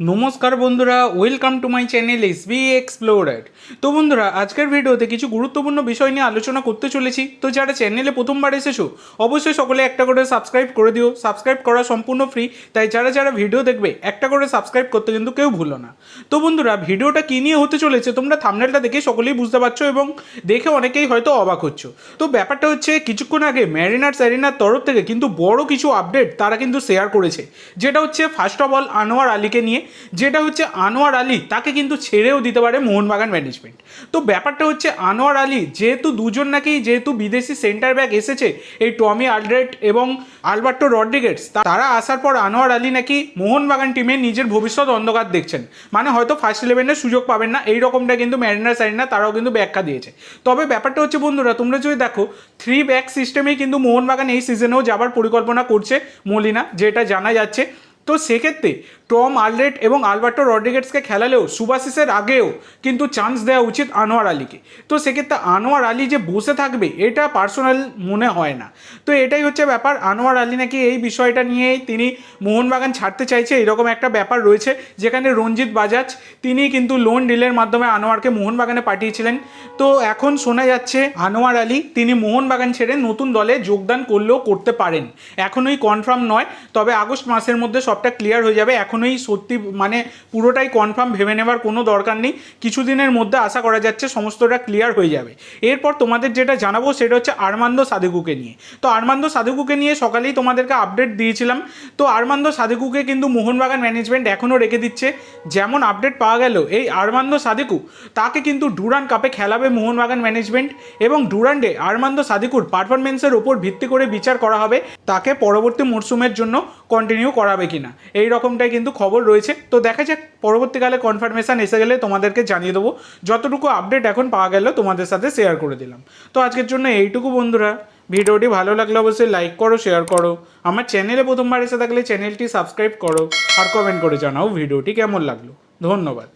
নমস্কার বন্ধুরা welcome to my channel S B explorer তো বন্ধুরা, আজকের ভিডিওতে কিছু গুরুত্বপূর্ণ বিষয় নিয়ে আলোচনা করতে চলেছি। তো যারা চ্যানেলে প্রথমবার এসেছ, অবশ্যই সকলে একটা করে সাবস্ক্রাইব করে দিও। সাবস্ক্রাইব করা সম্পূর্ণ ফ্রি তাই যারা যারা ভিডিও দেখবে, একটা করে সাবস্ক্রাইব করতে কিন্তু কেউ ভুলো না। তো বন্ধুরা, ভিডিওটা কী নিয়ে হতে চলেছে, তোমরা থামনেলটা দেখে সকলেই বুঝতে পারছ এবং দেখে অনেকেই হয়তো অবাক হচ্ছ। তো ব্যাপারটা হচ্ছে, কিছুক্ষণ আগে ম্যারিনার স্যারিনার তরফ থেকে কিন্তু বড় কিছু আপডেট তারা কিন্তু শেয়ার করেছে। যেটা হচ্ছে ফার্স্ট অফ অল আনোয়ার আলীকে নিয়ে যেটা হচ্ছে আনোয়ার আলী, তাকে কিন্তু ছেড়েও দিতে পারে মোহনবাগান ম্যানেজমেন্ট তো ব্যাপারটা হচ্ছে আনোয়ার আলী, যেহেতু দুজন নাকি, যেহেতু বিদেশি সেন্টার ব্যাক এসেছে, এই টমি আলড্রেট এবং আলবার্টো রড্রিগেটস তারা আসার পর আনোয়ার আলী নাকি মোহনবাগান টিমে নিজের ভবিষ্যৎ অন্ধকার দেখছেন। মানে হয়তো ফার্স্ট ইলেভেনের সুযোগ পাবেন না, এই রকমটা কিন্তু ম্যারিনার সারিনা তারাও কিন্তু ব্যাখ্যা দিয়েছে। তবে ব্যাপারটা হচ্ছে বন্ধুরা, তোমরা যদি দেখো থ্রি ব্যাক সিস্টেমেই কিন্তু মোহনবাগান এই সিজনেও যাবার পরিকল্পনা করছে মলিনা, যেটা জানা যাচ্ছে। তো সেক্ষেত্রে টম আলরেট এবং আলবার্টো রড্রিগেটসকে খেলালেও সুভাশিসের আগেও কিন্তু চান্স দেওয়া উচিত আনোয়ার আলীকে। তো সেক্ষেত্রে আনোয়ার আলী যে বসে থাকবে, এটা পার্সোনাল মনে হয় না। তো এটাই হচ্ছে ব্যাপার, আনোয়ার আলী নাকি এই বিষয়টা নিয়েই তিনি মোহনবাগান ছাড়তে চাইছে, এরকম একটা ব্যাপার রয়েছে, যেখানে রঞ্জিত বাজাজ, তিনি কিন্তু লোন ডিলের মাধ্যমে আনোয়ারকে মোহনবাগানে পাঠিয়েছিলেন। তো এখন শোনা যাচ্ছে আনোয়ার আলী, তিনি মোহনবাগান ছেড়ে নতুন দলে যোগদান করলেও করতে পারেন। এখনই কনফার্ম নয়, তবে আগস্ট মাসের মধ্যে সবটা ক্লিয়ার হয়ে যাবে। এখনোই সত্যি মানে পুরোটাই কনফার্ম ভেবে নেবার কোনো দরকার নেই। কিছুদিনের মধ্যে আশা করা যাচ্ছে সমস্তটা ক্লিয়ার হয়ে যাবে। এরপর তোমাদের যেটা জানাব সেটা হচ্ছে আরমান্দ সাদেকুকে নিয়ে। তো আরমান্দ সাদেকুকে নিয়ে সকালেই তোমাদেরকে আপডেট দিয়েছিলাম। তো আরমান্দ সাদেকুকে কিন্তু মোহনবাগান ম্যানেজমেন্ট এখনও রেখে দিচ্ছে। যেমন আপডেট পাওয়া গেল, এই আরমান্দ সাদেকু তাকে কিন্তু ডুরান কাপে খেলাবে মোহনবাগান ম্যানেজমেন্ট এবং ডুরান্ডে আরমান্দ সাদিকুর পারফরমেন্সের ওপর ভিত্তি করে বিচার করা হবে। তাকে পরবর্তী মরশুমের জন্য কন্টিনিউ করাবে কিনা। এই রকমটাই কিন্তু খবর রয়েছে। তো দেখা যাক, পরবর্তীকালে কনফার্মেশান এসে গেলে তোমাদেরকে জানিয়ে দেবো। যতটুকু আপডেট এখন পাওয়া গেল, তোমাদের সাথে শেয়ার করে দিলাম। তো আজকের জন্য এইটুকু বন্ধুরা। ভিডিওটি ভালো লাগলে অবশ্যই লাইক করো শেয়ার করো। আমার চ্যানেলে প্রথমবার এসে থাকলে চ্যানেলটি সাবস্ক্রাইব করো আর কমেন্ট করে জানাও ভিডিওটি কেমন লাগল। ধন্যবাদ।